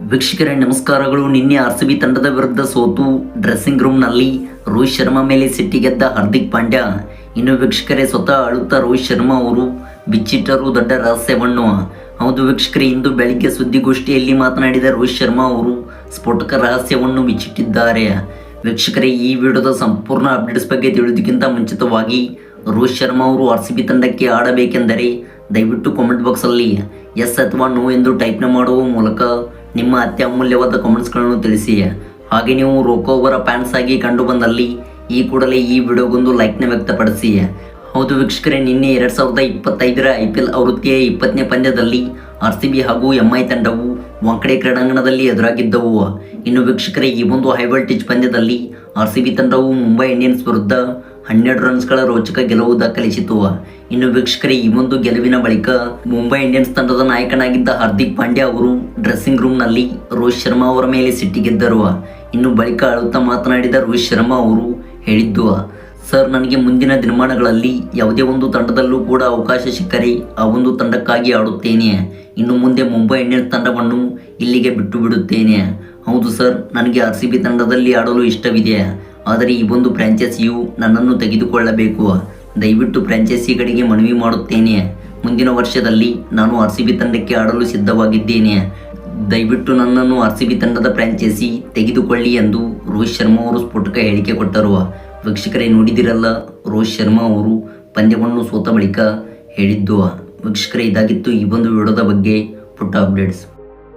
ವೀಕ್ಷಕರೇ, ನಮಸ್ಕಾರಗಳು. ನಿನ್ನೆ ಆರ್ ಸಿ ಬಿ ತಂಡದ ವಿರುದ್ಧ ಸೋತು ಡ್ರೆಸ್ಸಿಂಗ್ ರೂಮ್ನಲ್ಲಿ ರೋಹಿತ್ ಶರ್ಮಾ ಮೇಲೆ ಸಿಟ್ಟಿಗೆದ್ದ ಹಾರ್ದಿಕ್ ಪಾಂಡ್ಯ. ಇನ್ನು ವೀಕ್ಷಕರೇ, ಸ್ವತಃ ಅಳುತ್ತಾ ರೋಹಿತ್ ಶರ್ಮಾ ಅವರು ಬಿಚ್ಚಿಟ್ಟರು ದೊಡ್ಡ ರಹಸ್ಯವನ್ನು. ಹೌದು ವೀಕ್ಷಕರೇ, ಇಂದು ಬೆಳಿಗ್ಗೆ ಸುದ್ದಿಗೋಷ್ಠಿಯಲ್ಲಿ ಮಾತನಾಡಿದ ರೋಹಿತ್ ಶರ್ಮಾ ಅವರು ಸ್ಫೋಟಕ ರಹಸ್ಯವನ್ನು ಬಿಚ್ಚಿಟ್ಟಿದ್ದಾರೆ. ವೀಕ್ಷಕರೇ, ಈ ವಿಡಿಯೋದ ಸಂಪೂರ್ಣ ಅಪ್ಡೇಟ್ಸ್ ಬಗ್ಗೆ ತಿಳಿಯೋದಕ್ಕಿಂತ ಮುಂಚಿತವಾಗಿ ರೋಹಿತ್ ಶರ್ಮಾ ಅವರು ಆರ್ ಸಿ ಬಿ ತಂಡಕ್ಕೆ ಆಡಬೇಕೆಂದರೆ ದಯವಿಟ್ಟು ಕಾಮೆಂಟ್ ಬಾಕ್ಸಲ್ಲಿ ಎಸ್ ಅಥವಾ ನೋ ಎಂದು ಟೈಪ್ನ ಮಾಡುವ ಮೂಲಕ ನಿಮ್ಮ ಅತ್ಯಮೂಲ್ಯವಾದ ಕಮೆಂಟ್ಸ್ಗಳನ್ನು ತಿಳಿಸಿ ಹಾಗೆ ನೀವು ರೋಕೋವರ ಫ್ಯಾನ್ಸ್ ಆಗಿ ಕಂಡು ಬಂದಲ್ಲಿ ಈ ಕೂಡಲೇ ಈ ವಿಡಿಯೋಗೊಂದು ಲೈಕ್ನ ವ್ಯಕ್ತಪಡಿಸಿ ಹೌದು ವೀಕ್ಷಕರೇ, ನಿನ್ನೆ ಎರಡು ಸಾವಿರದ ಇಪ್ಪತ್ತೈದರ ಐ ಪಿ ಎಲ್ ಆವೃತ್ತಿಯ ಇಪ್ಪತ್ತನೇ ಪಂದ್ಯದಲ್ಲಿ ಆರ್ ಸಿ ಬಿ ಹಾಗೂ ಎಂಐ ತಂಡವು ವಾಂಕಡೆ ಕ್ರೀಡಾಂಗಣದಲ್ಲಿ ಎದುರಾಗಿದ್ದವು. ಇನ್ನು ವೀಕ್ಷಕರೇ, ಈ ಒಂದು ಹೈ ವೋಲ್ಟೇಜ್ ಪಂದ್ಯದಲ್ಲಿ ಆರ್ ಸಿ ಬಿ ತಂಡವು ಮುಂಬೈ ಇಂಡಿಯನ್ಸ್ ವಿರುದ್ಧ ಹನ್ನೆರಡು ರನ್ಸ್ಗಳ ರೋಚಕ ಗೆಲುವು ದಾಖಲಿಸಿತು. ಇನ್ನು ವೀಕ್ಷಕರೇ, ಈ ಒಂದು ಗೆಲುವಿನ ಬಳಿಕ ಮುಂಬೈ ಇಂಡಿಯನ್ಸ್ ತಂಡದ ನಾಯಕನಾಗಿದ್ದ ಹಾರ್ದಿಕ್ ಪಾಂಡ್ಯ ಅವರು ಡ್ರೆಸ್ಸಿಂಗ್ ರೂಮ್ನಲ್ಲಿ ರೋಹಿತ್ ಶರ್ಮಾ ಅವರ ಮೇಲೆ ಸಿಟ್ಟಿಗೆದ್ದರು ಇನ್ನು ಬಳಿಕ ಅಳುತ್ತಾ ಮಾತನಾಡಿದ ರೋಹಿತ್ ಶರ್ಮಾ ಅವರು ಹೇಳಿದ್ದು ಸರ್, ನನಗೆ ಮುಂದಿನ ದಿನಮಾನಗಳಲ್ಲಿ ಯಾವುದೇ ಒಂದು ತಂಡದಲ್ಲೂ ಕೂಡ ಅವಕಾಶ ಸಿಕ್ಕರೆ ಆ ಒಂದು ತಂಡಕ್ಕಾಗಿ ಆಡುತ್ತೇನೆ. ಇನ್ನು ಮುಂದೆ ಮುಂಬೈ ಇಂಡಿಯನ್ಸ್ ತಂಡವನ್ನು ಇಲ್ಲಿಗೆ ಬಿಟ್ಟು ಬಿಡುತ್ತೇನೆ. ಹೌದು ಸರ್, ನನಗೆ ಆರ್ ಸಿ ಬಿ ತಂಡದಲ್ಲಿ ಆಡಲು ಇಷ್ಟವಿದೆ. ಆದರೆ ಈ ಒಂದು ಫ್ರಾಂಚೈಸಿಯು ನನ್ನನ್ನು ತೆಗೆದುಕೊಳ್ಳಬೇಕು. ದಯವಿಟ್ಟು ಫ್ರಾಂಚೈಸಿಗಳಿಗೆ ಮನವಿ ಮಾಡುತ್ತೇನೆ. ಮುಂದಿನ ವರ್ಷದಲ್ಲಿ ನಾನು ಆರ್ ಸಿ ಬಿ ತಂಡಕ್ಕೆ ಆಡಲು ಸಿದ್ಧವಾಗಿದ್ದೇನೆ. ದಯವಿಟ್ಟು ನನ್ನನ್ನು ಆರ್ ಸಿ ಬಿ ತಂಡದ ಫ್ರಾಂಚೈಸಿ ತೆಗೆದುಕೊಳ್ಳಿ ಎಂದು ರೋಹಿತ್ ಶರ್ಮಾ ಅವರು ಸ್ಫೋಟಕ ಹೇಳಿಕೆ ಕೊಟ್ಟರು. ವೀಕ್ಷಕರೇ ನೋಡಿದಿರಲ್ಲ, ರೋಹಿತ್ ಶರ್ಮಾ ಅವರು ಪಂದ್ಯವನ್ನು ಸೋತ ಬಳಿಕ ಹೇಳಿದ್ದು ವೀಕ್ಷಕರೇ, ಇದಾಗಿತ್ತು ಈ ಒಂದು ವಿಡಿಯೋದ ಬಗ್ಗೆ ಪುಟ್ಟ ಅಪ್ಡೇಟ್ಸ್.